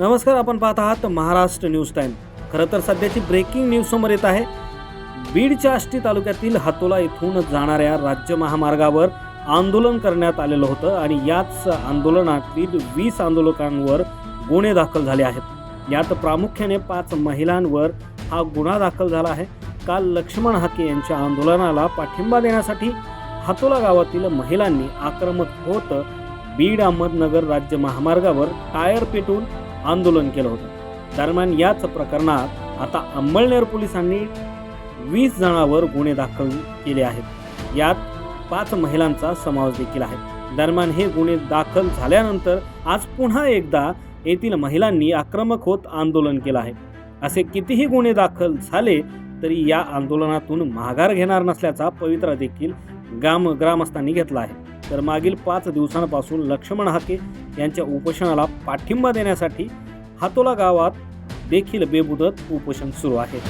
नमस्कार आपण पाहत आहात महाराष्ट्र न्यूज टाईम खरं तर सध्याची ब्रेकिंग न्यूज समोर येत आहे. बीडच्या आष्टी तालुक्यातील हातोला येथून जाणाऱ्या राज्य महामार्गावर आंदोलन करण्यात आलेलं होतं आणि याच आंदोलनातील वीस आंदोलकांवर गुन्हे दाखल झाले आहेत. यात प्रामुख्याने पाच महिलांवर हा गुन्हा दाखल झाला आहे. काल लक्ष्मण हाके यांच्या आंदोलनाला पाठिंबा देण्यासाठी हातोला गावातील महिलांनी आक्रमक होत बीड अहमदनगर राज्य महामार्गावर टायर पेटून आंदोलन केलं होतं. दरम्यान याच प्रकरणात आता अंमळनेर पोलिसांनी वीस जणांवर गुन्हे दाखल केले आहेत. यात पाच महिलांचा समावेश देखील आहे. दरम्यान हे गुन्हे दाखल झाल्यानंतर आज पुन्हा एकदा येथील महिलांनी आक्रमक होत आंदोलन केलं आहे. असे कितीही गुन्हे दाखल झाले तरी या आंदोलनातून माघार घेणार नसल्याचा पवित्रा देखील ग्राम ग्रामस्थांनी घेतला आहे. तर मागील पाच दिवसांपासून लक्ष्मण हाके यांच्या उपोषणाला पाठिंबा देण्यासाठी हातोला गावात देखील बेमुदत उपोषण सुरू आहे.